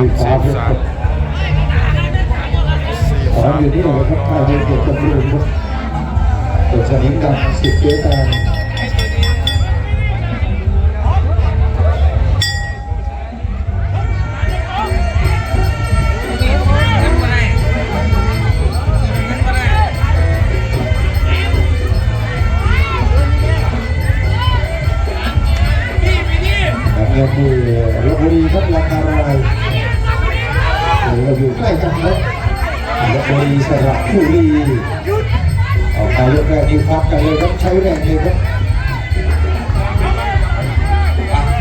มีฟ้าเพชรครับขออยู่นี่เลยครับข้าวเย็นเกียรติจำรูนครับเกิดสนิมดำสิบเจ๊แตงน้ำเงินที่ลบบุรีครับราคาอะไร เราอยู่ใกล้กันครับลบบุรีสระบุรีออกมายกแรกที่พักกันเลยครับใช้แรงเลยครับ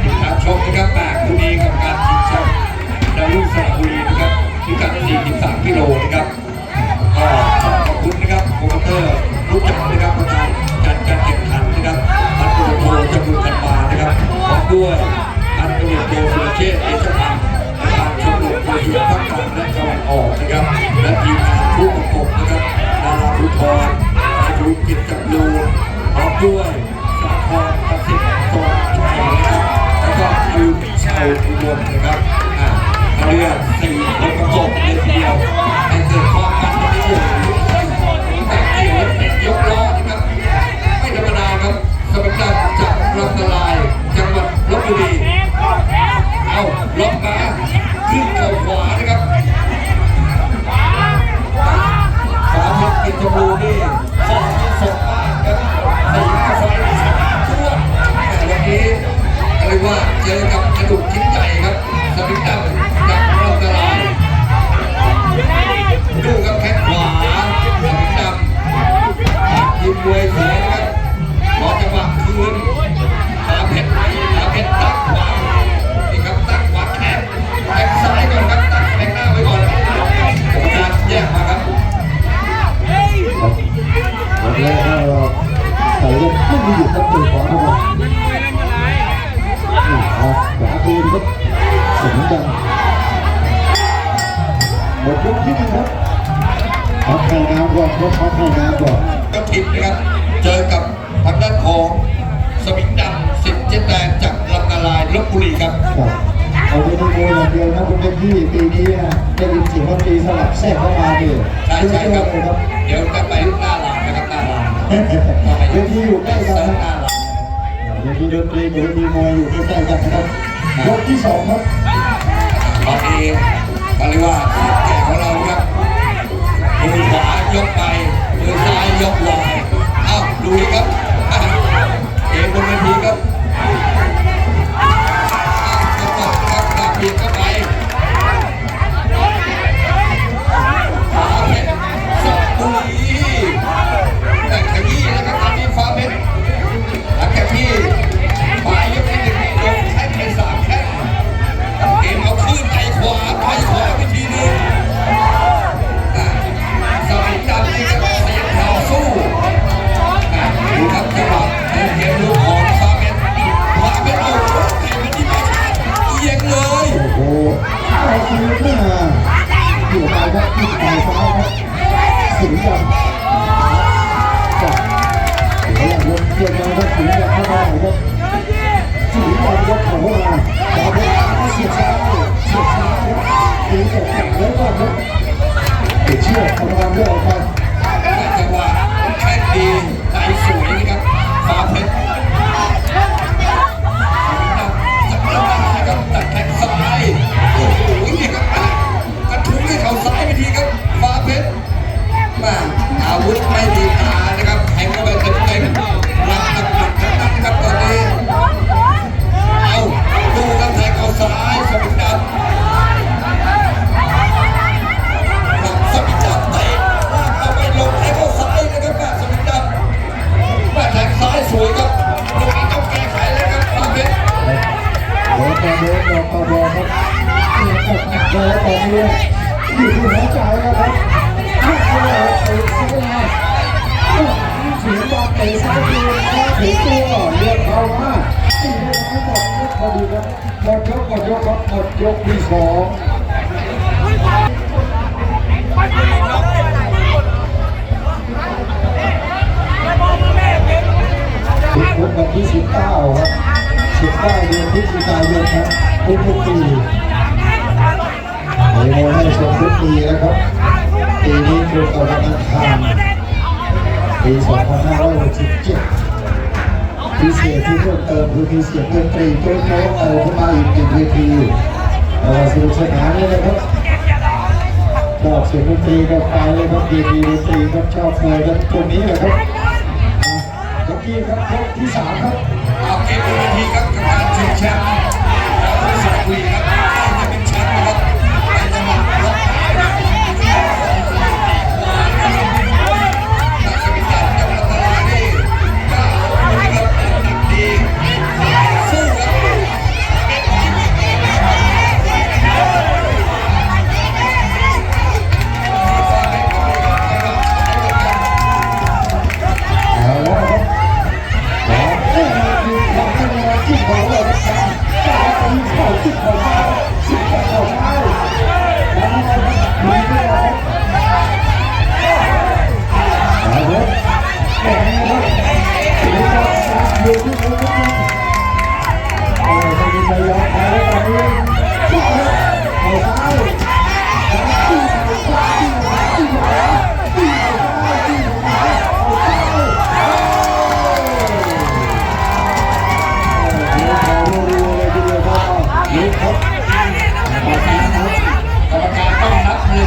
ติดตามชมนะครับแปดคู่นี้กับการชิงแชมป์ดาวรุ่งสระบุรีนะครับพิกัด43กิโลนะครับก็ขอบคุณนะครับโปรโมเตอร์รู้จักนะครับ ด้วยสาครประสิทธิ์ตรงชัยนะครับแล้วก็คือชาวอุบลนะครับอ่าเขาเรียก เสียงดังหมดยกที่หนึ่งครับพักให้น้ำก่อนครับพักให้น้ำก่อนก็ทิพย์นะครับ เจอกับทางด้านของสมิงดำสิทธิ์เจแตนจากลำนาลายลบบุรีครับครับเอาไปดูมวยอย่างเดียวนะคุณเป็นที่ปีนี้นะได้ยินเสียงดนตรีสลับแทรกเข้ามาดิใช่ใช่ครับเลยครับ เดี๋ยวจะไปหน้าลานนะครับหน้าลานเวทีอยู่ใกล้กันหนะ ยังมีดนตรีอยู่มีมวยอยู่ใกล้ๆกันนะครับยกที่สองครับตอนนี้ก็เรียกว่าแก่ของเราครับมือขวายกไปมือซ้ายยกลอยเอ้าดูดิครับ จากแข่งแล้วก็ครับติดเชือกกรรมารไม่ออกไปจังหวะแข้งดีใจสวยนะครับฟาเพชรจับแล้วนะครับตัดแข้งซ้ายโอ้โหนี่ครับอะกระทุ้งให้เขาซ้ายไปทีครับฟาเพชรมาอาวุธไม่มีตา โดนต่อเนื่องอยู่ที่หัวใจแล้วครับหักเลยเตะซ้ายมาเสียบอลเตะซ้ายมือเข้าถึงตัวเรียกเข้ามาสี่ให้หมดพอดีครับหมดยกหมดยกครับหมดยกที่สองทุกวันที่สิบเก้าครับสิบเก้าเดือนพฤศจิกายนครับทุกทุกปี มีมวยให้ชมทุกปีแล้วครับปีนี้ตรงกับวันอังคารปี2567พิเศษที่เพิ่มเติมคือมีเสียงดนตรีโจ๊กโจ๊กเอาเข้ามาอีกหนึ่งเวทีเออสนุกสนานเลยนะครับชอบเสียงดนตรีก็ไปเลยครับเวทีดนตรีครับชอบมวยครับตรงนี้เลยครับอะเมื่ครับยกที่สามครับเอาเกมบนเวทีครับกับการชิงแชมป์ดาวรุ่งสระบุรีครับ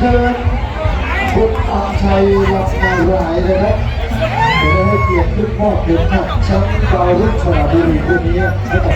เชิญคุณอาชัยลำนารายนะครับจะได้ให้เกียรติขึ้นมอบเข็มขัดแชมป์ดาวรุ่งสระบุรีคนนี้ให้กับ